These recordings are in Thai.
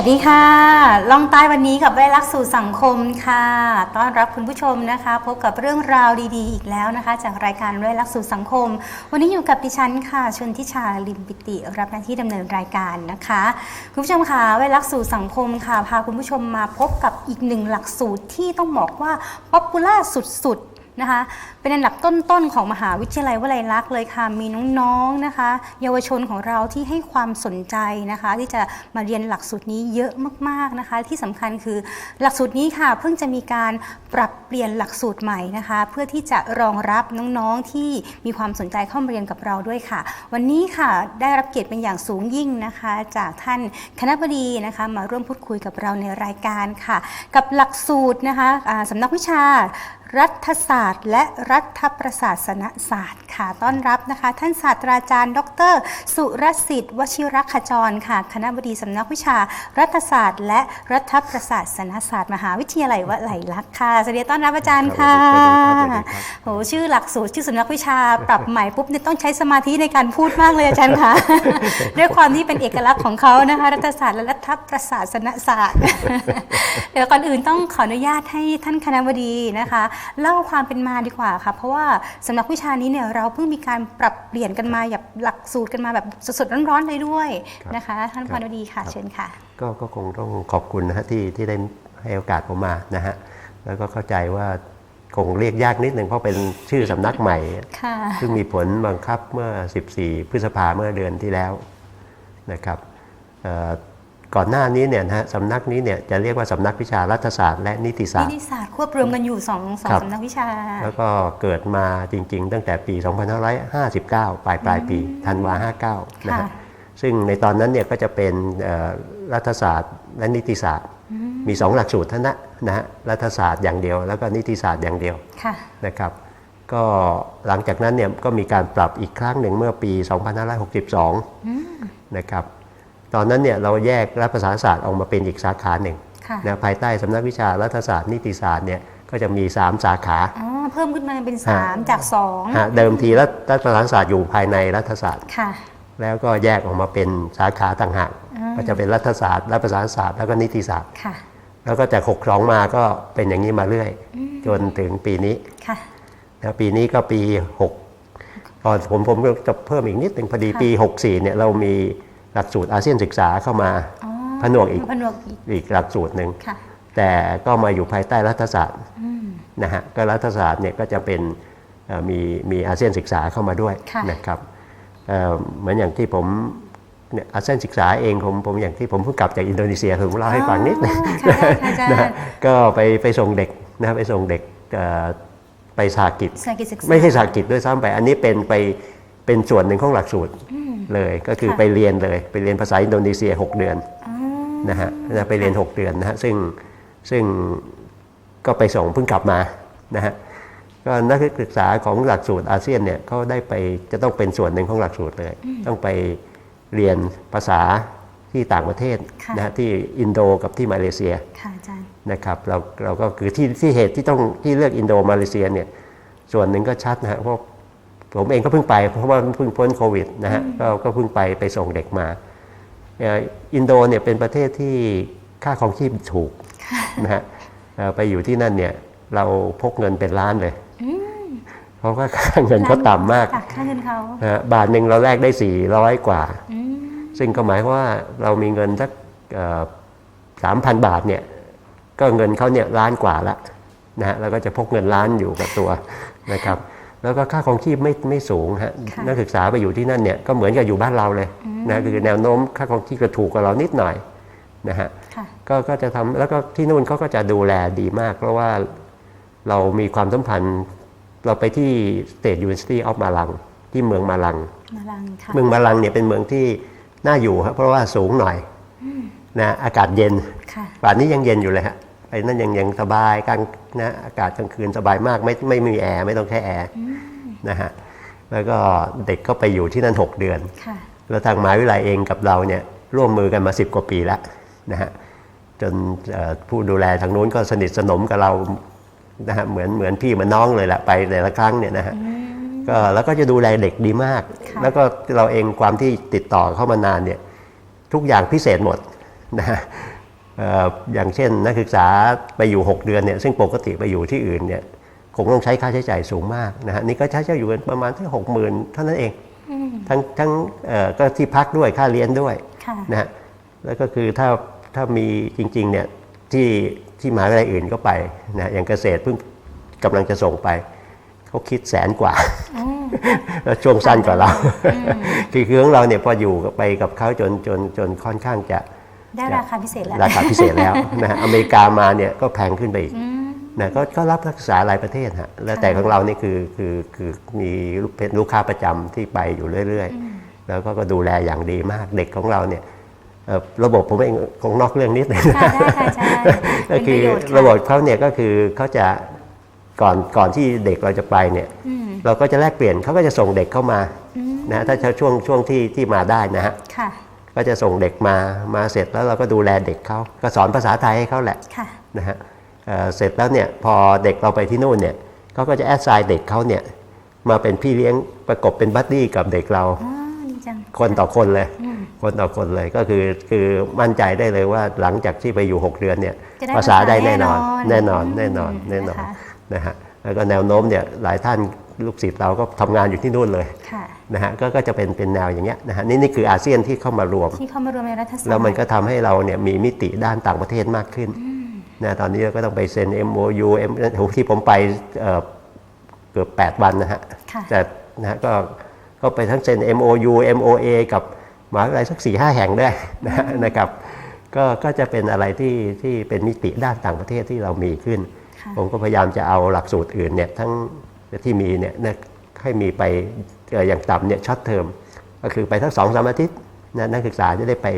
สวัสดีค่ะ ล่องใต้วันนี้กับไว้รักสู่สังคมค่ะ ต้อนรับคุณผู้ชมนะคะ พบกับเรื่องราวดีๆ อีกแล้วนะคะ จากรายการไว้รักสู่สังคม วันนี้อยู่กับดิฉันค่ะชนทิชาลิมปิติ รับหน้าที่ดำเนินรายการนะคะ คุณผู้ชมค่ะไว้รักสู่สังคมค่ะ พาคุณผู้ชมมาพบกับอีกหนึ่งหลักสูตรที่ต้องบอกว่าป๊อปปูล่าสุดๆ นะคะ เป็นอันดับต้นๆของมหาวิทยาลัยวลัยลักษณ์เลยค่ะ มีน้องๆนะคะ เยาวชนของเราที่ให้ความสนใจนะคะ ที่จะมาเรียนหลักสูตรนี้เยอะมากๆนะคะ ที่สำคัญคือหลักสูตรนี้ค่ะ เพิ่งจะมีการปรับเปลี่ยนหลักสูตรใหม่นะคะ เพื่อที่จะรองรับน้องๆที่มีความสนใจเข้ามาเรียนกับเราด้วยค่ะ วันนี้ค่ะได้รับเกียรติเป็นอย่างสูงยิ่งนะคะ จากท่านคณะบดีนะคะมาร่วมพูดคุยกับเราในรายการค่ะ กับหลักสูตรนะคะอ่าสำนักวิชา รัฐศาสตร์ และรัฐประศาสนศาสตร์ค่ะต้อนรับนะคะ ท่านศาสตราจารย์ ดร สุรสิทธิ์วชิรขจรค่ะ คณะบดีสำนักวิชา รัฐศาสตร์ และรัฐประศาสนศาสตร์ มหาวิทยาลัยวลัยลักษณ์ค่ะสวัสดีต้อนรับอาจารย์ค่ะสวัสดีครับสวัสดีครับโหชื่อหลักสูตรชื่อสำนักวิชาปรับใหม่ปุ๊บเนี่ยต้องใช้สมาธิในการพูดมากเลยอาจารย์ค่ะด้วยความที่เป็นเอกลักษณ์ของเขานะคะ รัฐศาสตร์และรัฐประศาสนศาสตร์เดี๋ยวก่อนอื่นต้องขออนุญาตให้ท่านคณะบดีนะคะเล่าความเป็นมาดีกว่าค่ะ เพราะว่าสำนักวิชานี้เนี่ยเราเพิ่งมีการปรับเปลี่ยนกันมาแบบหลักสูตรกันมาแบบสดๆร้อนๆเลยด้วยนะคะ ท่านคณะบดีค่ะเชิญค่ะ ก็ก็คงต้องขอบคุณนะฮะที่ที่ได้ให้โอกาสผมมานะฮะแล้วก็เข้าใจว่าคงเรียกยากนิดหนึ่งเพราะเป็นชื่อสำนักใหม่ค่ะซึ่งมีผลบังคับเมื่อ 14 พฤษภาเมื่อเดือนที่แล้วนะครับเอ่อ ก่อนหน้านี้เนี่ยนะฮะสำนักนี้เนี่ยจะเรียกว่าสำนักวิชารัฐศาสตร์และนิติศานิสตร์ติศาสตร์ควบรวมกันอยู่สองสองครับสำนักวิชา แล้วก็เกิดมาจริง ๆ ตั้งแต่ปี 2559 ปลายปลายปีธันวา59นะค่ะฮะซึ่งในตอนนั้นเนี่ยก็จะเป็นเอ่อรัฐศาสตร์และนิติศาสตร์ มีสองหลักสูตรเท่านั้นนะฮะรัฐศาสตร์อย่างเดียว แล้วก็นิติศาสตร์อย่างเดียวค่ะนะครับก็หลังจากนั้นเนี่ยก็มีการปรับอีกครั้งหนึ่งเมื่อปี 2562นะครับ ตอนนั้นเนี่ยเราแยกรัฐประศาสนศาสตร์ออกมาเป็นอีกสาขาหนึ่งค่ะนะภายใต้สำนักวิชารัฐศาสตร์นิติศาสตร์เนี่ยก็จะมี 3 สาขาอ๋อเพิ่มขึ้นมาเป็นสามจากสองฮะเดิมทีรัฐรัฐประศาสนศาสตร์อยู่ภายในรัฐศาสตร์ค่ะแล้วก็แยกออกมาเป็นสาขาต่างหากอ่าก็จะเป็นรัฐศาสตร์รัฐประศาสนศาสตร์แล้วก็นิติศาสตร์ค่ะแล้วก็จาก62มาก็เป็นอย่างนี้มาเรื่อย จนถึงปีนี้ค่ะนะปีนี้ก็ปี6ก่อนผมผมก็จะเพิ่มอีกนิดหนึ่งพอดีค่ะปี64เนี่ยเรามี หลักสูตรอาเซียนศึกษาเข้ามาอ๋อผนวกอีกผนวกอีกอีกหลักสูตรหนึ่งค่ะแต่ก็มาอยู่ภายใต้รัฐศาสตร์อืมนะฮะก็รัฐศาสตร์เนี่ยก็จะเป็นเอ่อมีมีอาเซียนศึกษาเข้ามาด้วยค่ะนะครับเอ่อเหมือนอย่างที่ผมเนี่ยอาเซียนศึกษาเองผมผมอย่างที่ผมเพิ่งกลับจากอินโดนีเซียผมเล่าให้ฟังนิดนึงอ๋อค่ะค่ะอาจารนะฮะย์ก็ไปไปส่งเด็กนะไปส่งเด็กเอ่อไปสาหกิจสายกิจศึกษาไม่ใช่สาหกิจด้วยซ้ำไป อันนี้เป็นไปเป็นส่วนหนึ่งของหลักสูตร เลยก็คือค่ะไปเรียนเลย ไปเรียนภาษาอินโดนีเซีย 6 เดือนอ๋อนะฮะนะไปเรียน 6 เดือนนะฮะซึ่งซึ่งก็ไปส่งเพิ่งกลับมานะฮะก็นักศึกษาของหลักสูตรอาเซียนเนี่ยเขาได้ไปจะต้องเป็นส่วนหนึ่งของหลักสูตรเลย ต้องไปเรียนภาษาที่ต่างประเทศค่ะนะฮะที่อินโดกับที่มาเลเซียค่ะอาจารย์นะครับเราเราก็คือที่ที่เหตุที่ต้องที่เลือกอินโดมาเลเซียเนี่ยส่วนหนึ่งก็ชัดนะฮะเพราะ ผมเองก็เพิ่งไปเพราะว่าเพิ่งพ้นโควิดนะฮะก็ก็เพิ่งไปไปส่งเด็กมาเอ่ออินโดเนี่ยเป็นประเทศที่ค่าครองชีพถูกนะฮะเอ่อไปอยู่ที่นั่นเนี่ยเราพกเงินเป็นล้านเลยเพราะว่าค่าเงินเขาต่ำมากค่ะค่าเงินเขานะฮะบาทหนึ่งเราแลกได้400กว่าอืมซึ่งก็หมายความว่าเรามีเงินสักสามพันบาทเนี่ยก็เงินเขาเนี่ยล้านกว่าละนะฮะแล้วก็จะพกเงินล้านอยู่กับตัวนะครับ แล้วก็ค่าของชีพไม่ไม่สูงฮะค่ะนักศึกษาไปอยู่ที่นั่นเนี่ยก็เหมือนกับอยู่บ้านเราเลยนะคือแนวโน้มค่าของชีพก็ถูกกว่าเรานิดหน่อยนะฮะค่ะก็ก็จะทำแล้วก็ที่นู่นเขาก็จะดูแลดีมาก เพราะว่าเรามีความสัมพันธ์เราไปที่ State University of Malang ที่เมืองมาลังมาลังค่ะเมืองมาลังเนี่ยเป็นเมืองที่น่าอยู่ครับเพราะว่าสูงหน่อยนะอากาศเย็นค่ะป่านนี้ยังเย็นอยู่เลยฮะ ไปนั่นยังยังสบายกลางนะอากาศกลางคืนสบายมากไม่ไม่มีแอร์ไม่ต้องใช้แอร์นะฮะแล้วก็เด็กก็ไปอยู่ที่นั่น 6 เดือนค่ะแล้วทางมหาวิทยาลัยเองกับเราเนี่ยร่วมมือกันมา 10 กว่าปีแล้วนะฮะจนเอ่อผู้ดูแลทางนู้นก็สนิทสนมกับเรานะฮะเหมือนเหมือนพี่เหมือนน้องเลยแหละไปแต่ละครั้งเนี่ยนะฮะก็แล้วก็จะดูแลเด็กดีมากค่ะแล้วก็เราเองความที่ติดต่อเข้ามานานเนี่ยทุกอย่างพิเศษหมดนะฮะเอ่ออย่างเช่นนักศึกษาไปอยู่ 6 เดือนเนี่ยซึ่งปกติไปอยู่ที่อื่นเนี่ยคงต้องใช้ค่าใช้จ่ายสูงมากนะฮะนี่ก็ใช้เช่าอยู่กันประมาณที่หกหมื่นเท่านั้นเองอืมทั้งทั้งเอ่อก็ที่พักด้วยค่าเรียนด้วยค่ะนะฮะแล้วก็คือถ้าถ้ามีจริงๆเนี่ยที่ที่มหาวิทยาลัยอื่นก็ไปนะอย่างเกษตรเพิ่งกำลังจะส่งไปเขาคิดแสนกว่าอืมแล้วช่วงสั้นกว่าเรา คือคือของเราเนี่ยพออยู่ไปกับเขาจนจนจนค่อนข้างจะ ได้ราคาพิเศษแล้ว ราคาพิเศษแล้วนะฮะอเมริกามาเนี่ยก็แพงขึ้นไปอีกอืมนะก็ก็รับนักศึกษาหลายประเทศฮะแล้วแต่ของเรานี่คือคือคือมีเป็นลูกค้าประจำที่ไปอยู่เรื่อย ๆ แล้วก็ก็ดูแลอย่างดีมากเด็กของเราเนี่ยเอ่อระบบผมเองคงนอกเรื่องนิดนึงค่ะได้ค่ะใช่ก็คือเป็นปะโยชน์ค่ะระบบเขาเนี่ยก็คือเขาจะก่อนก่อนที่เด็กเราจะไปเนี่ยอืมเราก็จะแลกเปลี่ยนเขาก็จะส่งเด็กเข้ามานะฮะถ้าช่วงช่วงที่ที่มาได้นะฮะค่ะ ก็จะส่งเด็กมามาเสร็จแล้วเราก็ดูแลเด็กเขาก็สอนภาษาไทยให้เขาแหละค่ะนะฮะเอ่อเสร็จแล้วเนี่ยพอเด็กเราไปที่นู่นเนี่ยเขาก็จะแอดไซน์เด็กเขาเนี่ยมาเป็นพี่เลี้ยงประกบเป็นบัดดี้กับเด็กเราอ๋อดีจังคนต่อคนเลยอืมคนต่อคนเลยก็คือคือมั่นใจได้เลยว่าหลังจากที่ไปอยู่ 6 เดือนเนี่ยจะได้ภาษาได้แน่นอนภาษาแน่แน่นนออนนแน่นอนอืมแน่นอนนะคะนะฮะแล้วก็แนวโน้มเนี่ยหลายท่าน ลูกศิษย์เราก็ทำงานอยู่ที่นู่นเลยค่ะนะฮะก็ก็จะเป็นเป็นแนวอย่างเงี้ยนะฮะนี่นี่คืออาเซียนที่เข้ามารวมที่เข้ามารวมในรัฐศาสตร์แล้วมันก็ทำให้เราเนี่ยมีมิติด้านต่างประเทศมากขึ้นนะตอนนี้เราก็ต้องไปเซ็น MOU M โหที่ผมไปเอ่อเกือบ 8 วันนะฮะค่ะแต่นะฮะก็ก็ไปทั้งเซ็น MOU MOA กับมหาวิทยาลัยสักสี่ห้าแห่งได้นะฮะนะครับก็ก็จะเป็นอะไรที่ที่เป็นมิติด้านต่างประเทศที่เรามีขึ้นค่ะผมก็พยายามจะเอาหลักสูตรอื่นเนี่ยทั้ง ที่มีเนี่ยนะให้มีไปเอ่ออย่างต่ำเนี่ยช็อตเทอมก็คือไปทั้งสองสามอาทิตย์นะนักศึกษาจะได้ไป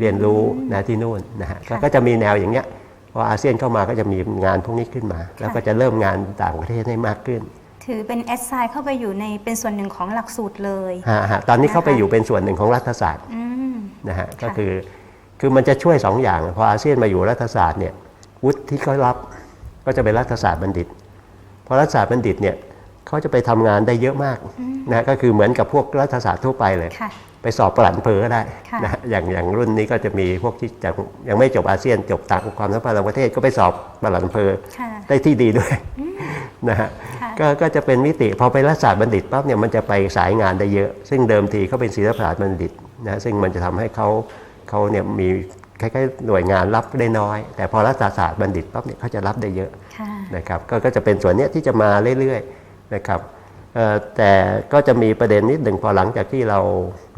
เรียนรู้นะที่นู่นนะฮะก็ค่ะก็จะมีแนวอย่างเงี้ยพออาเซียนเข้ามาก็จะมีงานพวกนี้ขึ้นมา แล้วก็จะเริ่มงานต่างประเทศให้มากขึ้น ถือเป็นแอดไซน์เข้าไปอยู่ในเป็นส่วนหนึ่งของหลักสูตรเลยฮะฮะตอนนี้เข้าไปนะคะอยู่เป็นส่วนหนึ่งของรัฐศาสตร์อืมนะฮะก็ค่ะคือคือมันจะช่วยสองอย่างพออาเซียนมาอยู่รัฐศาสตร์เนี่ยวุฒิที่เขารับก็จะเป็นรัฐศาสตร์บัณฑิต พอรัฐศาสตร์บัณฑิตเนี่ยเขาจะไปทำงานได้เยอะมากนะก็คือเหมือนกับพวกรัฐศาสตร์ทั่วไปเลยค่ะไปสอบประหลัดอำเภอก็ได้ค่ะนะฮะอย่างอย่างรุ่นนี้ก็จะมีพวกที่จะยังไม่จบอาเซียนจบต่างความสัมพันธ์ต่างประเทศก็ไปสอบประหลัดอำเภอค่ะได้ที่ดีด้วยนะฮะค่ะก็ก็จะเป็นมิติพอไปรัฐศาสตร์บัณฑิตปั๊บเนี่ยมันจะไปสายงานได้เยอะ ซึ่งเดิมทีเขาเป็นศิลปศาสตร์บัณฑิตนะซึ่งมันจะทำให้เขาเขาเนี่ยมีคล้ายๆหน่วยงานรับได้น้อย แต่พอรัฐศาสตร์บัณฑิตปั๊บเนี่ยเขาจะรับได้เยอะค่ะ นะครับก็ก็จะเป็นส่วนเนี้ยที่จะมาเรื่อยๆนะครับเอ่อแต่ก็จะมีประเด็นนิดหนึ่งพอหลังจากที่เรา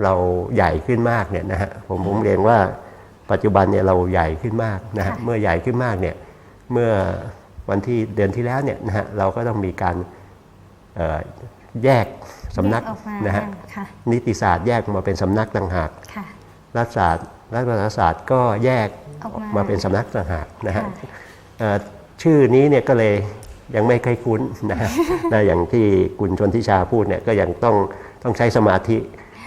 เราใหญ่ขึ้นมากเนี่ยนะฮะผมผมเรียนว่าปัจจุบันเนี่ยเราใหญ่ขึ้นมากนะฮะค่ะเมื่อใหญ่ขึ้นมากเนี่ยเมื่อวันที่เดือนที่แล้วเนี่ยนะฮะเราก็ต้องมีการเอ่อแยกสำนักแยออกมานะฮะค่ะนิติศาสตร์แยกมาเป็นสำนักต่างหากค่ะรัฐศาสตร์รัฐประศาศาสตร์ก็แยกออกมามาเป็นสำนักต่างหากนะฮะค่ะเอ่อ ชื่อนี้เนี่ยก็เลยยังไม่เคยคุ้นนะฮะนะอย่างที่คุณชนทิชาพูดเนี่ยก็ยังต้องต้องใช้สมาธิ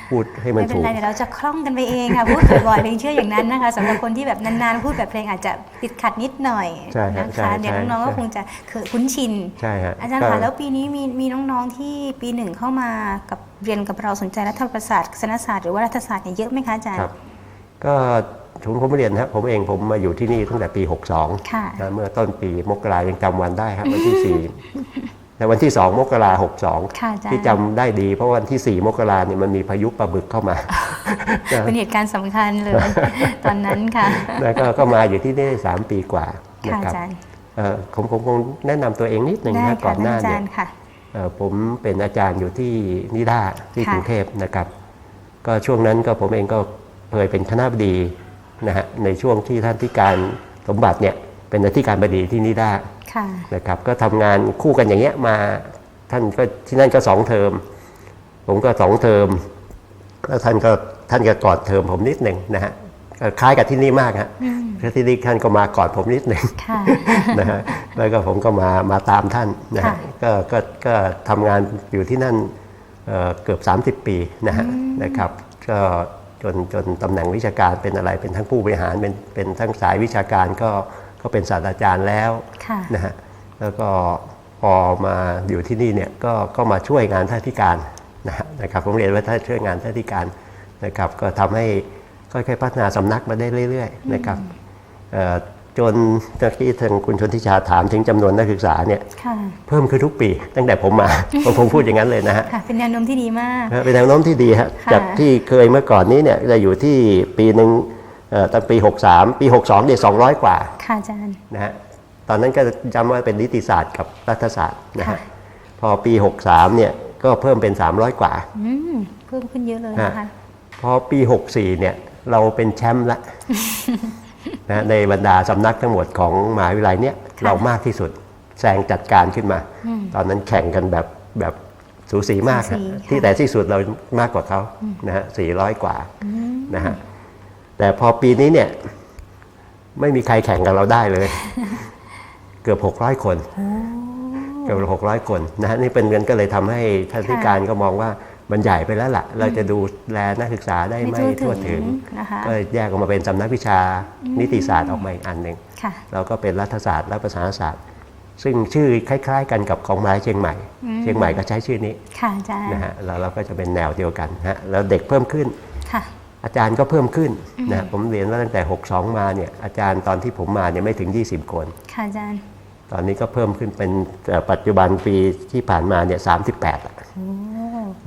พูดให้มันไม่เป็นถูกไรเดี๋ยวเราจะคล่องกันไปเองค่ะพูดบ่อยๆเพลงเชื่ออย่างนั้นนะคะสำหรับคนที่แบบนานๆพูดแบบเพลงอาจจะติดขัดนิดหน่อยใช่ฮะนะใช่คะเดี๋ยวใช่น้องๆก็ใช่คงจะเคยคุ้นชินใช่ฮะอาจารย์ก็คะแล้วปีนี้มีมีน้องๆที่ปีหนึ่งเข้ามากับเรียนกับเราสนใจรัฐประศาสตร์คณะศาสตร์หรือว่ารัฐศาสตร์เนี่ยเยอะไหมคะอาจารย์ครับก็ ผมผมเรียนนะครับผมเองผมมาอยู่ที่นี่ตั้งแต่ปี 62ค่ะนะเมื่อต้นปีมกรายังจำวันได้ครับวันที่ 4 แต่วันที่ 2 มกราหกสองค่ะอาจารย์ที่จำได้ดี เพราะวันที่ 4 มกราเนี่ยมันมีพายุปลาบึกเข้ามา เป็นเหตุการณ์สำคัญเลยตอนนั้นค่ะแล้วก็ก็มาอยู่ที่นี่ได้สามปีกว่านะค่ะครัอาบจารย์เอ่อผมผมคงแนะนำตัวเองนิดหนึ่งได้นะค่ะก่อนหน้าอาจาเนี่ยรย์ค่ะเอ่อผมเป็นอาจารย์อยู่ที่นิด้าที่ค่ะกรุงเทพนะครับ ก็ช่วงนั้นก็ผมเองก็เคยเป็นคณะบดี นะฮะในช่วงที่ท่านที่การสมบัติเนี่ยเป็นอธิการบดีที่นิด้าค่ะนะครับก็ทำงานคู่กันอย่างเงี้ยมาท่านก็ที่นั่นก็สองเทอม ผมก็สองเทอมแล้วท่านก็ท่านก็กอดเทอมผมนิดหนึ่งนะฮะก็คล้ายกับที่นี่มากฮะแล้วที่นี่ท่านก็มากอดผมนิดหนึ่งค่ะนะฮะแล้วก็ผมก็มามาตามท่านนะฮะค่ะก็ก็ก็ทำงานอยู่ที่นั่นเอ่อเกือบ 30 ปีนะฮะนะครับก็ จนจนตำแหน่งวิชาการเป็นอะไรเป็นทั้งผู้บริหารเป็นเป็นทั้งสายวิชาการก็ก็เป็นศาสตราจารย์แล้วค่ะนะฮะแล้วก็พอมาอยู่ที่นี่เนี่ยก็ก็มาช่วยงานท่านที่การนะฮะนะครับผมเรียนว่าท่านช่วยงานท่านที่การนะครับ ก็ทำให้ค่อยๆพัฒนาสำนักมาได้เรื่อย ๆ นะครับเอ่อ จนตะกี้ทางคุณชนทิชาถามถึงจำนวนนักศึกษาเนี่ยค่ะเพิ่มขึ้นทุกปี ตั้งแต่ผมมาผมผมพูดอย่างนั้นเลยนะฮะค่ะเป็นแนวโน้มที่ดีมากเป็นแนวโน้มที่ดีฮะค่ะจากที่เคยเมื่อก่อนนี้เนี่ยจะอยู่ที่ปีหนึ่งเอ่อตั้งปี 63 ปี 62เนี่ย200 กว่าค่ะอาจารย์นะฮะตอนนั้นก็จำว่าเป็นนิติศาสตร์กับรัฐศาสตร์นะค่ะฮะพอปี 63เนี่ยก็เพิ่มเป็น 300 กว่าอืมเพิ่มขึ้นเยอะเลยนะคะพอปี 64เนี่ยเราเป็นแชมป์ละ นะในบรรดาสำนักทั้งหมดของมหาวิทยาลัยเนี่ยค่ะเรามากที่สุดแซงจัดการขึ้นมาอืมตอนนั้นแข่งกันแบบแบบสูสีมากสูฮะสีค่ะที่แต่ที่สุดเรามากกว่าเขานะฮะ400กว่านะฮะแต่พอปีนี้เนี่ยไม่มีใครแข่งกับเราได้เลย เกือบ600คนเกือบหกร้อยคนนะฮะนี่เป็นเงินก็เลยทำให้ท่านค่ะที่การก็มองว่า มันใหญ่ไปแล้วล่ะ เราจะดูแลนักศึกษาได้ไม่ไม่ทั่ทั่ววถึถึงงนะคะก็แยกออกมาเป็นสำนักวิชานิติศาสตร์ออกมาอีกอันหนึ่งค่ะเราก็เป็นรัฐศาสตร์และภาษาศาสตร์ ซึ่งชื่อคล้าย ๆ กันกับของมหาวิทยาลัยเชียงใหม่ เชียงใหม่ก็ใช้ชื่อนี้ค่ะอาจารย์นะฮะแล้วเราก็จะเป็นแนวเดียวกันนะฮะแล้วเด็กเพิ่มขึ้นค่ะอาจารย์ก็เพิ่มขึ้นนะฮะผมเรียนว่าตั้งแต่ 62 มาเนี่ยอาจารย์ตอนที่ผมมาเนี่ยไม่ถึง 20 คนค่ะอาจารย์ ตอนนี้ก็เพิ่มขึ้นเป็นเอ่อปัจจุบันปีที่ผ่านมาเนี่ย38ละโอ้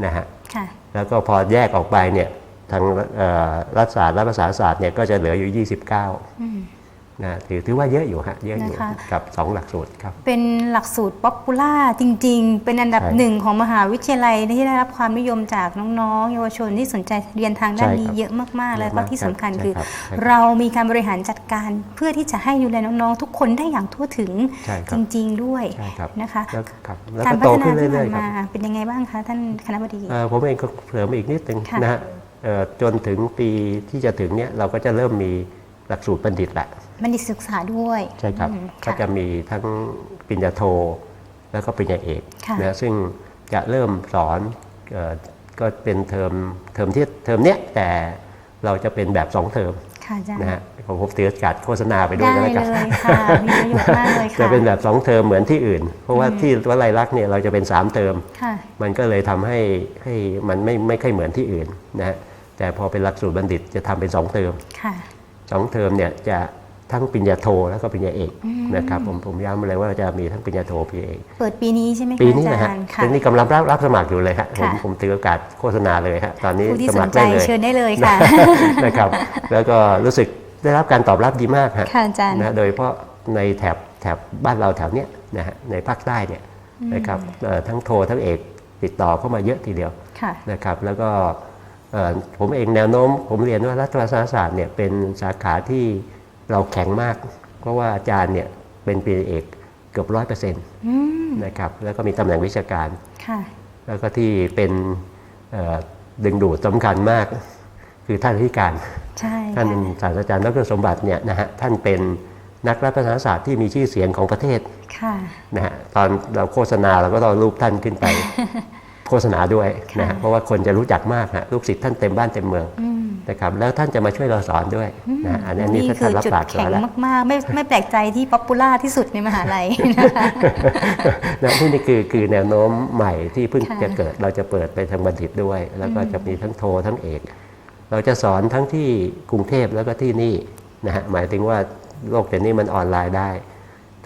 นะฮะค่ะแล้วก็พอแยกออกไปเนี่ยทางเอ่อรัฐศาสตร์และภาษาศาสตร์เนี่ยก็จะเหลืออยู่ 29อืม นะถือถือว่าเยอะอยู่ฮะเยอะอยู่นะคะ กับ 2 หลักสูตรครับ เป็นหลักสูตรป๊อปปูล่าจริง ๆ เป็นอันดับใช่หนึ่งของมหาวิทยาลัยที่ได้รับความนิยมจากน้องๆ เยาวชนที่สนใจเรียนทางด้านใช่นี้ครับเยอะมากๆ แล้วเยอะก็มากที่สำคัญใช่คือครับใช่ครับเรามีการบริหารจัดการเพื่อที่จะให้ดูแลน้องๆ ทุกคนได้อย่างทั่วถึงใช่คจรับริง ๆ ด้วยใช่ครับนะคะ แล้วครับแล้วการก็พัโตฒนาขึ้นที่เรื่ผ่าอนยๆครับ มาเป็นยังไงบ้างคะท่านคณะบดี เอ่อผมเองก็เสริมอีกนิดนึงค่ะนะฮะเอ่อจนถึงปีที่จะถึงเนี่ยเราก็จะเริ่มมีหลักสูตรบัณฑิตแหละ บัณฑิตศึกษาด้วยใช่ครับ อืมก็ค่ะ จะมีทั้งปริญญาโท แล้วก็ปริญญาเอกค่ะนะซึ่งจะเริ่มสอนเออก็เป็นเทอมเทอมที่เทอมเนี้ยแต่เราจะเป็นแบบสองเทอมค่ะอาจารย์นะฮะผมผมถือโอกาสโฆษณาไปด้วยได้ก็แล้วกันเลยค่ะ มีประโยชน์มากเลยค่ะจะเป็นแบบสองเทอมเหมือนที่อื่น เพราะว่าที่วัดไรลักษณ์เนี่ยเราจะเป็นสามเทอม ค่ะ มันก็เลยทำให้ให้มันไม่ไม่ค่อยเหมือนที่อื่นนะฮะแต่พอเป็นหลักสูตรบัณฑิตจะทำเป็นสองเทอม ค่ะ สองเทอมเนี่ยจะ ทั้งปริญญาโทแล้วก็ปริญญาเอกนะครับผมผมย้ำเลยว่าจะมีทั้งปริญญาโทปริญญาเอกเปิดปีนี้ใช่ไหมคะปีนี้อานะจาฮะรย์ค่ะเป็นนี่กำลังรับรับสมัครอยู่เลยฮะผมค่ะผมถือโอกาสโฆษณาเลยฮะตอนนี้ผู้ที่สสมัคนรใจได้เลยเชิญได้เลยค่ะนะครับแล้วก็รู้สึกได้รับการตอบรับดีมากฮะค่ะอาจารย์นะโดยเฉพาะในแถบแถบบ้านเราแถวเนี้ยนะฮะในภาคใต้เนี่ยนะครับเอ่อทั้งโททั้งเอกติดต่อเข้ามาเยอะทีเดียวค่ะนะครับแล้วก็เอ่อผมเองแนวโน้มผมเรียนว่ารัฐศาสตร์ศาสตร์เนี่ยเป็นสาขาที่ เราแข็งมาก เพราะว่าอาจารย์เนี่ยเป็นปริญญาเอกเกือบร้อยเปอร์เซ็นต์อืมนะครับแล้วก็มีตำแหน่งวิชาการค่ะแล้วก็ที่เป็นเอ่อดึงดูดสำคัญมาก คือท่านที่การใช่ท่านค่ะศาสตราจารย์ดรสมบัติเนี่ยนะฮะท่านเป็นนักรัฐศาสตร์ศาสตร์ที่มีชื่อเสียงของประเทศค่ะนะฮะตอนเราโฆษณาเราก็ต้องเอารูปท่านขึ้นไป โฆษณาด้วยนะฮะเพราะว่าคนจะรู้จักมากฮะลูกศิษย์ท่านเต็มบ้านเต็มเมืองอืม นะครับแล้วท่านจะมาช่วยเราสอนด้วยนะฮะอันนี้อันนี้นี่ท่านคือรับจุดปากแข็งแล้วมาก ๆ ไม่ไม่แปลกใจที่ป๊อปปูล่าที่สุดในมหาลัยนะคะนะที่นี่คือคือแนวโน้มใหม่ที่เพิ่งค่ะจะเกิดเราจะเปิดไปทางบัณฑิตด้วย แล้วก็จะมีทั้งโททั้งเอก เราจะสอนทั้งที่กรุงเทพแล้วก็ที่นี่นะฮะหมายถึงว่าโลกเดี๋ยวนี้มันออนไลน์ได้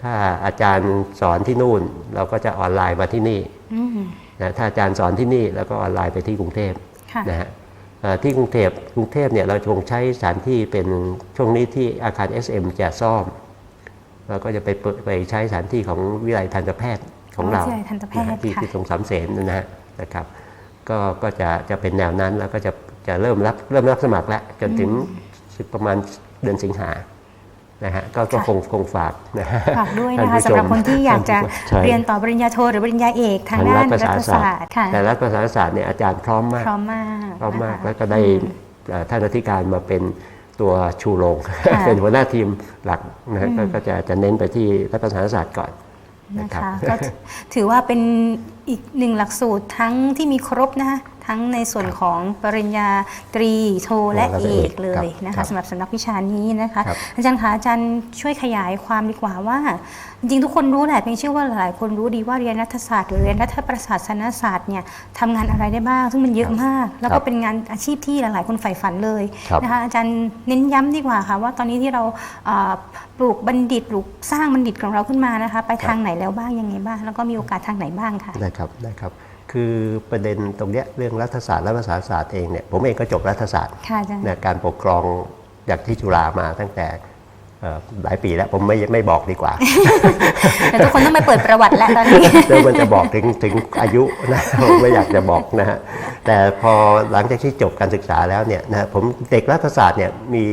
ถ้าอาจารย์สอนที่นู่น เราก็จะออนไลน์มาที่นี่อืมนะถ้าอาจารย์สอนที่นี่แล้วก็ออนไลน์ไปที่กรุงเทพค่ะนะฮะเอ่อ ที่กรุงเทพกรุงเทพเนี่ยเราคงใช้สถานที่เป็นช่วงนี้ที่อาคาร SM จะซ่อมเราก็จะไปเปิดไปใช้สถานที่ของวิทยาลัยทันตแพทย์ของเราวิทยาลัยทันตแพทย์นะฮะที่ค่ะที่ตรงสามเสนนะฮะนะครับ ก็ก็จะจะเป็นแนวนั้นแล้วก็จะจะเริ่มรับเริ่มรับสมัครแล้วจนถึงสึกประมาณเดือนสิงหา นะฮะก็ก็ค่ะคงคงฝากนะฮะฝากด้วยท่านะคะผู้ชสำหรับมคนที่อยากจะใช่เรียนต่อปริญญาโทหรือปริญญาเอกทางด้านรัฐศาสตร์ค่ะแต่รัฐประศาสตร์เนี่ยอาจารย์พร้อมมากพร้อมมากพร้อมมากนะคะแล้วก็ได้เอ่อท่านอธิการมาเป็นตัวชูโรงค่ะเป็นหัวหน้าทีมหลักนะฮะก็ก็จะจะเน้นไปที่รัฐประศาสตร์ก่อนนะนะครับคะคก็ถือว่าเป็น อีกหนึ่งหลักสูตรทั้งที่มีครบนะคะทั้งในส่วนของปริญญาตรีโทและแล้วก็เอเอกกเลยนะครัคะบสำหรับสำนักวิชานี้นะคะครับอาจารย์คะอาจารย์ช่วยขยายความดีกว่าว่า จริงๆทุกคนรู้แหละเพียงเชื่อว่าหลายคนรู้ดีว่าเรียนรัฐศาสตร์หรือเรียนรัฐประศาสนศาสตร์เนี่ยทำงานอะไรได้บ้าง ซึ่งมันเยอะมาก แล้วครัก็บเป็นงานอาชีพที่หลายๆ คนใฝ่ฝันเลยครับนะคะอาจารย์เน้นย้ำดีกว่าค่ะว่าตอนนี้ที่เราเอ่อปลูกบัณฑิตปลูกสร้างบัณฑิตของเราขึ้นมานะคะ ไปทางไหนแล้วบ้างยังไงบ้างแล้วก็มีโอกาสทางไหนบ้างค่ะได้ครับได้ครับ คือประเด็นตรงเนี้ยเรื่องรัฐศาสตร์และภาษาศาสตร์เองเนี่ยผมเองก็จบรัฐศาสตร์ค่ะอาจารย์ นะการปกครองจากที่จุฬามาตั้งแต่เอ่อหลายปีแล้วผมไม่ไม่บอกดีกว่า แต่ทุกคนต้องไปเปิดประวัติแล้วตอนนี้ เดี๋ยวมันจะบอกถึงถึงอายุนะ ผมไม่อยากจะบอกนะฮะแต่พอหลังจากที่จบการศึกษาแล้วเนี่ยนะผมเด็กรัฐศาสตร์เนี่ยมี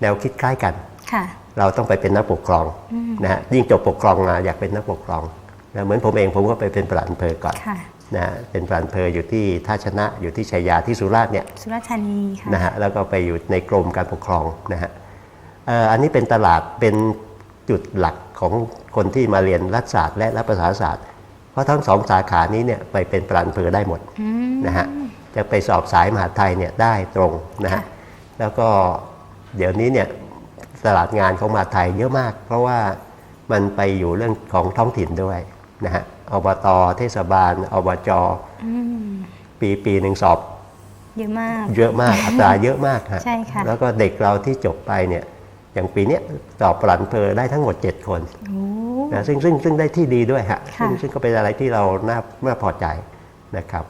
แนวคิดคล้ายกัน ค่ะ เราต้องไปเป็นนักปกครองนะฮะยิ่งจบปกครองมาอยากเป็นนักปกครอง นะเหมือนผมเองผมก็ไปเป็นปลัดอำเภอก่อนค่ะนะฮะเป็นปลัดอำเภออยู่ที่ท่าชนะอยู่ที่ชัยยาที่สุราษฎร์เนี่ยสุราษฎร์ธานีค่ะนะฮะแล้วก็ไปอยู่ในกรมการปกครองนะฮะเอ่ออันนี้เป็นตลาดเป็นจุดหลักของคนที่มาเรียนรัฐศาสตร์และรัฐประศาสตร์ เพราะทั้งสองสาขานี้เนี่ยไปเป็นปลัดอำเภอได้หมดอืมนะฮะจะไปสอบสายมหาดไทยเนี่ยได้ตรงนะฮะค่ะแล้วก็เดี๋ยวนี้เนี่ยตลาดงานของมหาดไทยเยอะมาก เพราะว่ามันไปอยู่เรื่องของท้องถิ่นด้วย นะฮะอบตเทศบาลอบจอืมปีปีหนึ่งสอบ เยอะมาก เยอะมากอัตราเยอะมากฮะใช่ค่ะแล้วก็เด็กเราที่จบไปเนี่ยอย่างปีเนี้ยสอบปลัดอำเภอได้ทั้งหมด 7 คนโอ้นะซึ่งซึ่งซึ่งได้ที่ดีด้วยฮะค่ะซึ่งซึ่งก็เป็นอะไรที่เราน่าน่าพอใจนะครับ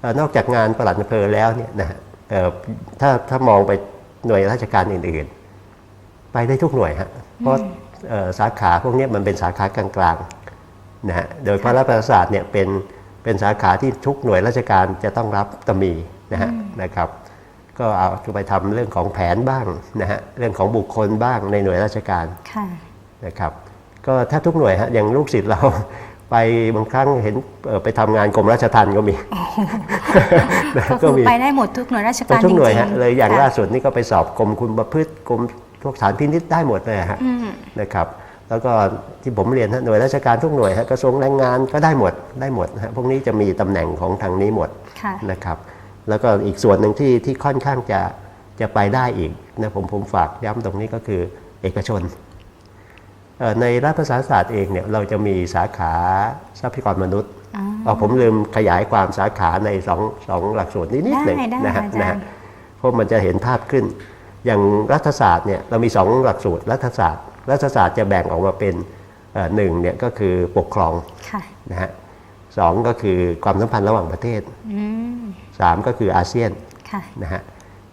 เอ่อนอกจากงานปลัดอำเภอแล้วเนี่ยนะฮะเอ่อถ้าถ้ามองไปหน่วยราชการอื่นๆ ไปได้ทุกหน่วยฮะเพราะเอ่อสาขาพวกเนี้ยมันเป็นสาขากลางๆ นะฮะโดยพระรัฐประศาสตร์เนี่ยเป็นเป็นสาขาที่ทุกหน่วยราชการจะต้องรับตมีนะฮะนะครับ ก็เอาไปทำเรื่องของแผนบ้างนะฮะเรื่องของบุคคลบ้างในหน่วยราชการค่ะนะครับ ก็ถ้าทุกหน่วยฮะอย่างลูกศิษย์เราไปบางครั้งเห็นเอ่อไปทำงานกรมราชทัณฑ์ก็มีนะก็คือไปได้หมดทุกหน่วยราชไปการทุกหน่วยจริฮะงๆเลยอย่างค่ะล่าสุดนี่ก็ไปสอบกรมคุณประพฤติกรมพวกสารพินิษได้หมดเลยฮะอืมนะครับ แล้วก็ที่ผมเรียนฮะหน่วยราชการทุกหน่วยฮะกระทรวงแรงงานก็ได้หมดได้หมดฮะพวกนี้จะมีตำแหน่งของทางนี้หมดค่ะนะครับ แล้วก็อีกส่วนหนึ่งที่ที่ค่อนข้างจะจะไปได้อีกนะผมผมฝากย้ำตรงนี้ก็คือเอกชนเอ่อในรัฐประศาสตร์เองเนี่ยเราจะมีสาขาทรัพยากรมนุษย์อ๋อเอ่อผมลืมขยายความสาขาในสองสองหลักสูตรนิดนิดหนึ่งได้ได้นะฮะอาจารย์นะฮะเพราะมันจะเห็นภาพขึ้น อย่างรัฐศาสตร์เนี่ยเรามีสองหลักสูตรรัฐศาสตร์ รัฐศาสตร์จะแบ่งออกมาเป็นเอ่อหนึ่งเนี่ยก็คือปกครองค่ะนะฮะสองก็คือความสัมพันธ์ระหว่างประเทศอืมสามก็คืออาเซียนค่ะนะฮะ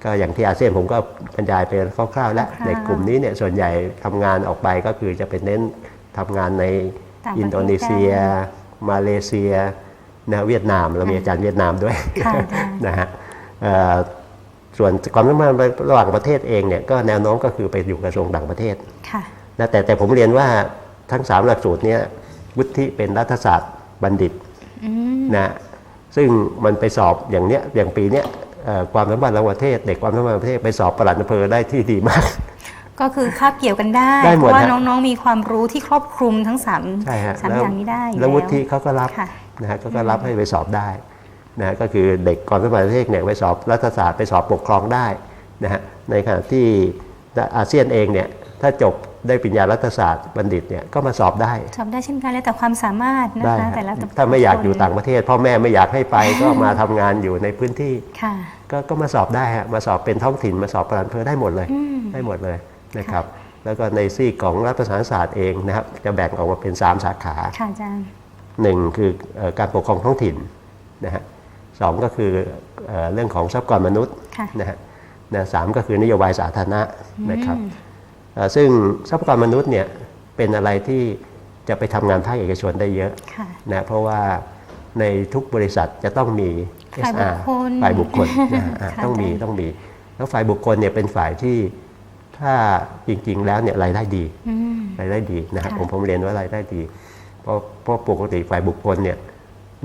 ก็อย่างที่อาเซียนผมก็บรรยายไปคร่าวๆแล้วคร่าวๆในกลุ่มนี้เนี่ยส่วนใหญ่ทำงานออกไปก็คือจะเป็นเน้นทำงานในต่างประเทศอินโดนีเซีย มาเลเซียนะเวียดนามเรามีอาจารย์เวียดนามด้วยค่ะอาจารย์นะฮะเอ่อส่วนความสัมพันธ์ระหว่างประเทศเองเนี่ยก็แนวโน้มก็คือไปอยู่กระทรวงต่างประเทศค่ะ นะแต่แต่ผมเรียนว่าทั้งสามหลักสูตรเนี้วุฒิเป็นรัฐศาสตร์บัณฑิตอืมนะซึ่งมันไปสอบอย่างเนี้ยอย่างปีเนี้ยเอ่อความสัมพันธ์ระหว่างประเทศ เด็กความสัมพันธ์ระหว่างประเทศไปสอบประหลัดอำเภอได้ที่ดีมาก ก็คือคาบเกี่ยวกันได้ได้หเพมดราะว่าฮะน้องๆมีความรู้ที่ครอบคลุมทั้งสามใช่ฮะสามแล้วอย่างนี้ได้อยู่แล้ววุฒิเขาก็รับค่ะนะฮะเขาก็รับให้ไปสอบได้นะฮะก็คือเด็กความสัมพันธ์ประเทศเนี่ยไปสอบรัฐศาสตร์ไปสอบปกครองได้นะฮะในขณะที่อาเซียนเองเนี่ยถ้าจบ ได้ปริญญารัฐศาสตร์บัณฑิตเนี่ยก็มาสอบได้ สอบได้เช่นกันแล้วแต่ความสามารถนะได้คะฮะแต่ละถ้าไม่อยากอยู่ต่างคนประเทศพ่อแม่ไม่อยากให้ไปก็มาทำงานอยู่ในพื้นที่ค่ะก็ก็มาสอบได้ฮะมาสอบเป็นท้องถิ่นมาสอบประหลัดอำเภอได้หมดเลยอืมได้หมดเลยนะครับ แล้วก็ในซีกของรัฐประศาสนศาสตร์เองนะครับจะแบ่งออกมาเป็น 3 สาขาค่ะอาจารย์หนึ่งคือเอ่อการปกครองท้องถิ่นนะฮะสองก็คือเอ่อเรื่องของทรัพยากรมนุษย์ค่ะนะฮะนะสามก็คือนโยบายสาธารณะนะครับอืมเอ่อ ซึ่งทรัพยากรมนุษย์เนี่ยเป็นอะไรที่จะไปทำงานภาคเอกชนได้เยอะค่ะนะเพราะว่าในทุกบริษัทจะต้องมีฝ่ายบุค SR คลฝ่ายบุคคลนะฮะอะค่ะต้องมีอาจารย์ต้องมี แล้วฝ่ายบุคคลเนี่ยเป็นฝ่ายที่ถ้าจริงๆแล้วเนี่ยรายได้ดีอืมรายได้ดีนะฮะค่ะผมผมเรียนว่ารายได้ดี เพราะเพราะปกติฝ่ายบุคคลเนี่ย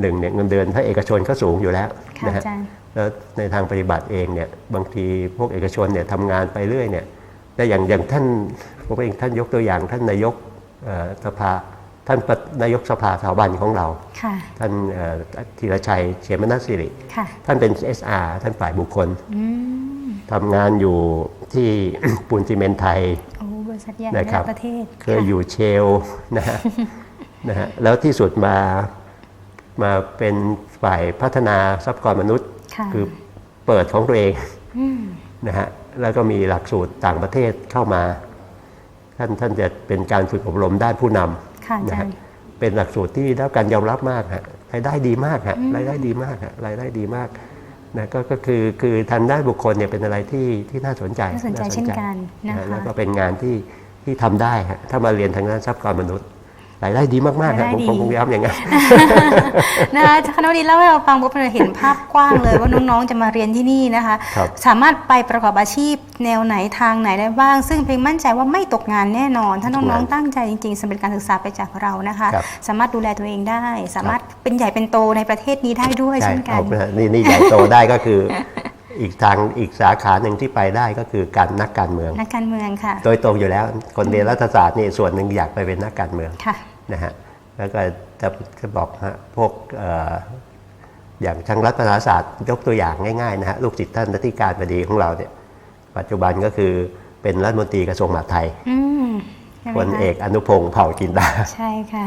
หนึ่งเนี่ยเงินเดือนถ้าเอกชนก็สูงอยู่แล้วค่ะนะฮะอาจารย์แล้วในทางปฏิบัติเองเนี่ยบางทีพวกเอกชนเนี่ยทำงานไปเรื่อยเนี่ย แต่อย่างอย่างท่านผมเองท่านยกตัวอย่างท่านนายกเอ่อสภาท่านประนายกสภาสถาบันของเราค่ะท่านเอ่อธีรชัยเขียมนัสสิริค่ะท่านเป็น SR ท่านฝ่ายบุคคลอืมทำงานอยู่ที่ปูนซีเมนต์ไทยโอ้บริษัทใหญ่นะครับระดับประเทศ เคยอยู่เชลนะฮะนะฮะแล้วที่สุดมามาเป็นฝ่ายพัฒนาทรัพยากรมนุษย์ค่ะคือเปิดของตัวเองอืมนะฮะ แล้วก็มีหลักสูตรต่างประเทศเข้ามา ท่านท่านจะเป็นการฝึกอบรมด้านผู้นค่ะอาำนะจารฮะย์เป็นหลักสูตรที่ได้รับการยอมรับมากฮะรายได้ดีมากฮะรายได้ดีมากฮะรายได้ดีมากนะก็ก็คือคือทางด้านบุคคลเนี่ยเป็นอะไรที่ที่น่าสนใจน่าสนใจเช่นกันนะฮคะแล้วก็เป็นงานที่ที่ทำได้ฮะถ้ามาเรียนทางด้านทรัพยากรมนุษย์ รายได้ดีมากๆฮะรายผได้มดีผมคงย้ำอย่างนั้นนะคะคณะบดีเล่าให้เราฟังปุ๊บเราเห็นภาพกว้างเลยว่าน้องๆจะมาเรียนที่นี่นะคะครับสามารถไปประกอบอาชีพแนวไหนทางไหนได้บ้าง ซึ่งเพียงมั่นใจว่าไม่ตกงานแน่นอน ถ้าน้องๆตั้งใจจริงๆสำเร็จการศึกษาไปจากเรานะคะครับสามารถดูแลตัวเองได้ สามารถเป็นใหญ่เป็นโตในประเทศนี้ได้ด้วยใช่เช่นกันเอานะฮะนี่นี่ใหญ่โตได้ก็คือ อีกทางอีกสาขาหนึ่งที่ไปได้ก็คือการนักการเมือง นักการเมืองค่ะ โดยตรงอยู่แล้วคนเรียนรัฐศาสตร์นี่ส่วนหนึ่งอยากไปเป็นนักการเมืองค่ะนะฮะแล้วก็จะจะบอกฮะพวกเอ่ออย่างทางรัฐศาสตร์ยกตัวอย่างง่ายๆนะฮะลูกศิษย์ท่านรัฐการบดีของเราเนี่ยปัจจุบันก็คือเป็นรัฐมนตรีกระทรวงมหาดไทยอืมใช่ไหมพลคะเอกอนุพงศ์เผ่าจินดาใช่ค่ะ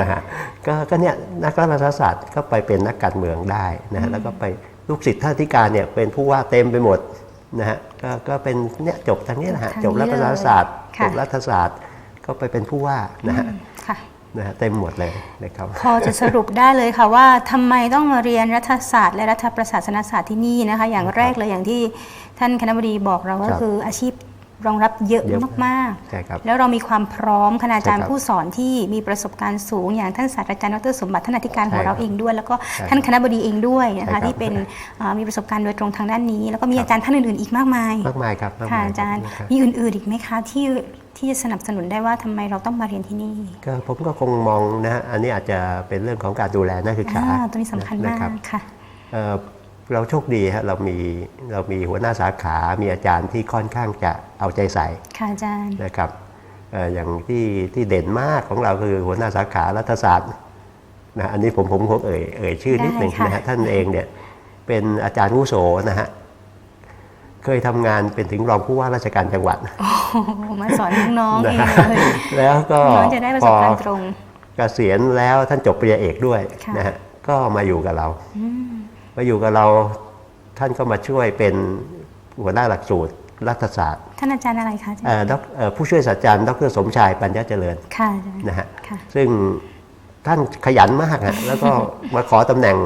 นะฮะก็ก็เนี่ยนักรัฐศาสตร์ก็ไปเป็นนักการเมืองได้นะฮะแล้วก็ไป ลูกศิษย์ท่านธิการเนี่ยเป็นผู้ว่าเต็มไปหมดนะฮะก็ก็เป็นเนี่ยจบทางนี้นะฮะทางนี้จบรัฐศาสตร์ค่ะจบรัฐศาสตร์ก็ไปเป็นผู้ว่านะฮะค่ะนะฮะเต็มหมดเลยนะครับพอจะสรุปได้เลยค่ะว่าทำไมต้องมาเรียนรัฐศาสตร์ และรัฐประศาสนศาสตร์ที่นี่นะคะ อย่างแรกเลยอย่างที่ท่านคณบดีบอกเราก็ครับคืออาชีพ รองรับเยอะเยอะมากใช่ครับๆแล้วเรามีความพร้อมคณาจารย์ใช่ครับผู้สอนที่มีประสบการณ์สูง อย่างท่านศาสตราจารย์ดรสมบัติท่านอธิการของใช่ครัเราบเองด้วย แล้วก็ใช่ท่านคณบดีเองด้วยนะใช่ครัคะบที่เป็นอ่ามีประสบการณ์โดยตรงทางด้านนี้ แล้วก็มีครับอาจารย์ท่านอื่นๆอีกมากมายมากมายครับมากค่ะมายอาจารย์ครับมีอื่นๆอีกไหมคะที่ที่จะสนับสนุนได้ว่าทำไมเราต้องมาเรียนที่นี่ก็ผมก็คงมองนะฮะอันนี้อาจจะเป็นเรื่องของการดูแลนักศึกษาอ่าตัวนี้สำคัญนะมากรับค่ะ เอ่อเราโชคดีฮะเรามีเรามีหัวหน้าสาขา มีอาจารย์ที่ค่อนข้างจะเอาใจใส่ค่ะอาจารย์นะครับเอ่ออย่างที่ที่เด่นมากของเราคือหัวหน้าสาขารัฐศาสตร์นะอันนี้ผมผมคงเอ่ยเอ่ยชื่อนิดหนึ่งได้ค่ะนะฮะท่านเองเนี่ยเป็นอาจารย์วุโสนะฮะเคยทำงานเป็นถึงรองผู้ว่าราชการจังหวัดโอ้โหมาสอนน้องๆเองนะฮะเลยแล้วก็น้องจะได้ประพสบอการณ์ตรงเกษียณแล้วท่านจบปริญญาเอกด้วยค่ะนะฮะก็มาอยู่กับเรา มาอยู่กับเราท่านก็มาช่วยเป็นหัวหน้าหลักสูตรรัฐศาสตร์ท่านอาจารย์อะไรคะอาจารย์เอ่อด็อกเอ่อผู้ช่วยศาสตราจารย์ดรสมชายปัญญาเจริญค่ะอาจารย์นะฮะค่ะซึ่งท่านขยันมากฮะแล้วก็มาขอตำแหน่ง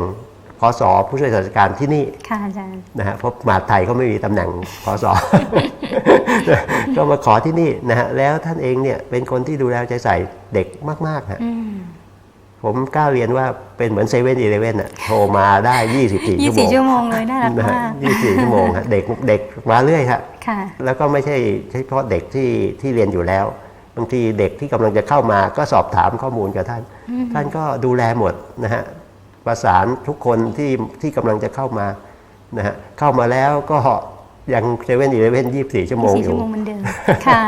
พศผู้ช่วยศาสตราจารย์ที่นี่ค่ะอาจารย์นะฮะเพราะมหาดไทยเขาไม่มีตำแหน่งพศก็มาขอที่นี่นะฮะแล้วท่านเองเนี่ยเป็นคนที่ดูแลใจใส่เด็กมากๆฮะอืม ผมกล้าเรียนว่าเป็นเหมือนเซเว่นอีเลเว่นอะโทรมาได้ 24ยี่ชั่วโมสี่งชั่วโมงเลยน่ารักนะฮะมาก24 ชั่วโมงฮะเด็กเด็กมาเรื่อยฮะค่ะ แล้วก็ไม่ใช่เฉพาะเด็กที่ที่เรียนอยู่แล้ว บางทีเด็กที่กำลังจะเข้ามาก็สอบถามข้อมูลกับท่าน ท่านก็ดูแลหมดนะฮะประสานทุกคนที่ที่กำลังจะเข้ามานะฮะเข้ามาแล้วก็ ยังเซเว่นอีเลเว่นยี่สี่ชั่วโมงสี่อชั่ยู่ วโมงเหมือนเดิม ค่ะ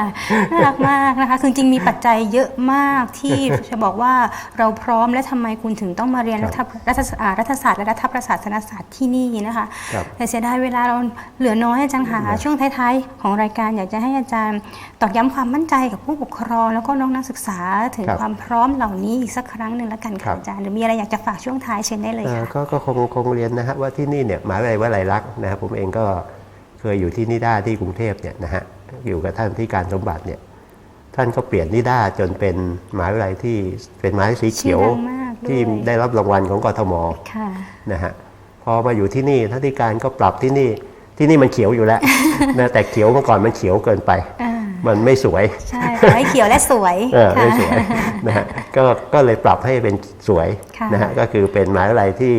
น่ารักมากนะคะ คือจริงๆมีปัจจัยเยอะมากที่จะบอกว่าเราพร้อมและทำไมคุณถึงต้องมาเรียนครัรับฐรัฐศาสตร์รัฐศาสตร์และรัฐประศาสนศาสตร์ที่นี่นะคะ ครับ แต่เสียดายเวลาเราเหลือน้อยอาจารย์ค่ะช่วงท้ายๆ ของรายการอยากจะให้อาจารย์ตอกย้ำความมั่นใจกับผู้ปกครอง แล้วก็น้องนักศึกษาถึงครับความพร้อมเหล่านี้อีกสักครั้งหนึ่งแล้วกันครัค่ะบ อาจารย์หรือมีอะไรอยากจะฝากช่วงท้ายเชิญได้เลยเอ่อค่ะ ก็ก็คงคงเรียนนะฮะว่าที่นี่เนี่ยหมหาวิทยาลัยวลัยลักษณ์นะครับผมเองก็เค ยอยู่ที่นิด้าที่กรุงเทพเนี่ยนะฮะอยู่กับท่านที่การสมบัติเนี่ยท่านก็เปลี่ยนนิด้าจนเป็นหมหาวิทยาลัยที่เป็นมหาวิทยาลัยสีเขียวชื่อดังมากด้วยที่ได้รับรางวัลของกทมค่ะนะฮะพอมาอยู่ที่นี่ท่านที่การก็ปรับที่นี่ที่นี่มันเขียวอยู่แล้วนะแต่เขียวเมื่อก่อนมันเขียวเกินไปอ่ามันไม่สวยใช่ขอให้เขียวและสวยเออไม่สค่ะวยนะฮะก็ก็เลยปรับให้เป็นสวยค่ะนะฮะก็คือเป็นมหาวิทยาลัยที่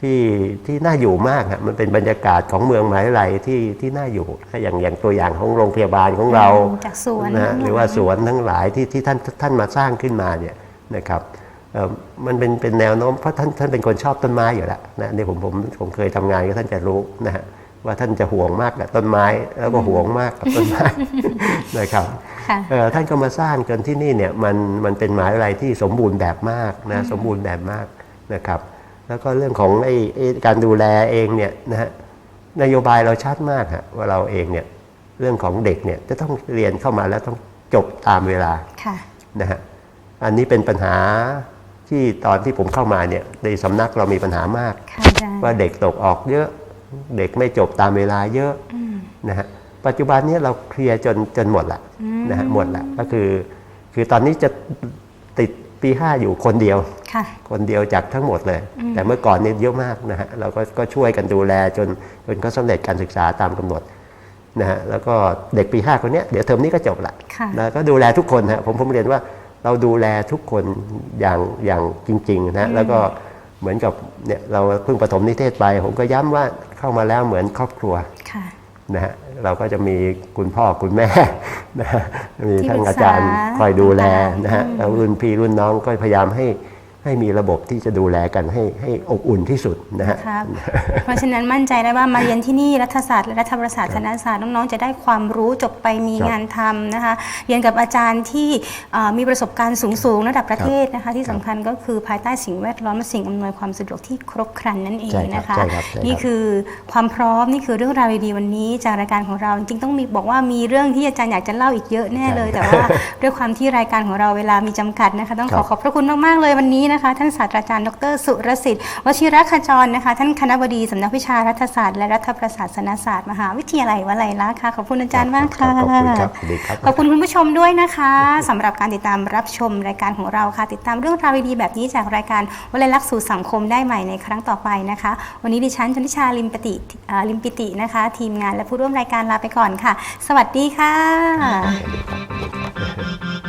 ที่ที่น่าอยู่มากฮะมันเป็นบรรยากาศของเมืองมหาวิทยาลัยที่ที่น่าอยู่ถ้าอย่างอย่างตัวอย่างของโรงพยาบาลของเราจากสวนนะฮะทั้งหรือว่าลยสวนทั้งหลายที่ที่ท่านท่านมาสร้างขึ้นมาเนี่ยนะครับเอ่อมันเป็นเป็นแนวโน้มเพราะท่านท่านเป็นคนชอบต้นไม้อยู่แล้วนะนี่ผมผมผมเคยทำงานกับท่านจะรู้นะฮะว่าท่านจะห่วงมากกับต้นไม้ แล้วก็ห่วงมากกับต้นไม้นะครับค่ะเอ่อท่านก็มาสร้างจนที่นี่เนี่ยมันมันเป็นมหาวิทยาลัยที่สมบูรณ์แบบมากนะสมบูรณ์แบบมากนะครับ แล้วก็เรื่องของไอ้ไอ้การดูแลเองเนี่ยนะฮะนโยบายเราชัดมากฮะว่าเราเองเนี่ยเรื่องของเด็กเนี่ยจะต้องเรียนเข้ามาแล้วต้องจบตามเวลาค่ะนะฮะอันนี้เป็นปัญหาที่ตอนที่ผมเข้ามาเนี่ยในสำนักเรามีปัญหามากค่ะอาจารย์ว่าเด็กตกออกเยอะเด็กไม่จบตามเวลาเยอะอืมนะฮะปัจจุบันนี้เราเคลียร์จนจนหมดละอืมนะฮะหมดละก็คือ คือตอนนี้จะติดปีห้าอยู่คนเดียว ค่ะคนเดียวจากทั้งหมดเลย แต่เมื่อก่อนเนี่ยเยอะมากนะฮะเราก็ก็ช่วยกันดูแลจนจนเขาสำเร็จการศึกษาตามกำหนดนะฮะแล้วก็เด็กปีห้าคนเนี้ยเดี๋ยวเทอมนี้ก็จบละค่ะแล้วก็ดูแลทุกคนฮะผมผมเรียนว่าเราดูแลทุกคนอย่างอย่างจริงๆนะแล้วก็เหมือนกับเนี่ยเราเพิ่งปฐมนิเทศไป ผมก็ย้ำว่าเข้ามาแล้วเหมือนครอบครัวค่ะนะฮะเราก็จะมีคุณพ่อคุณแม่นะฮะมีที่ท่านปรึกษาอาจารย์คอยดูแลนะฮะอืมแล้วรุ่นพี่รุ่นน้องก็พยายามให้ ให้มีระบบที่จะดูแลกันให้ให้อบอุ่นที่สุดนะฮะครับ เพราะฉะนั้นมั่นใจได้ว่ามาเรียนที่นี่รัฐศาสตร์และรัฐประศาสตร์คณะศาสตร์น้องๆจะได้ความรู้จบไปมีครับงานทำนะคะ เรียนกับอาจารย์ที่เอ่อมีประสบการณ์สูงๆระดับประเทศนะคะ ที่สำคัญก็คือภายใต้สิ่งแวดล้อมและสิ่งอำนวยความสะดวกที่ครบครันนั่นเองใช่ครับนะคะใช่ครับใช่ครับนี่คือความพร้อมนี่คือเรื่องราวดีๆวันนี้จากรายการของเราจริงๆต้องมีบอกว่ามีเรื่องที่อาจารย์อยากจะเล่าอีกเยอะแน่เลย แต่ว่าด้วยความที่รายการของเราเวลามีจำกัดนะคะ ต้องขอครับขอบพระคุณมากๆเลยวันนี้นะคะท่านศาสตราจารย์ดรสุรสิทธิ์วชิรขจรนะคะ ท่านคณบดีสำนักวิชารัฐศาสตร์และรัฐประศาสนศาสตร์มหาวิทยาลัยวลัยลักษณ์ค่ะขอบคุณอาจารย์มากค่ะขอบคุณครับสวัสดีครับขอบคุณคุณผู้ชมด้วยนะคะสำหรับการติดตามรับชมรายการของเราค่ะ ติดตามเรื่องราวดีๆแบบนี้จากรายการวลัยลักษณ์สู่สังคมได้ใหม่ในครั้งต่อไปนะคะ วันนี้ดิฉันชนทิชาลิมปติเอ่อลิมปิตินะคะ ทีมงานและผู้ร่วมรายการลาไปก่อนค่ะ สวัสดีค่ะสวัสดีครับ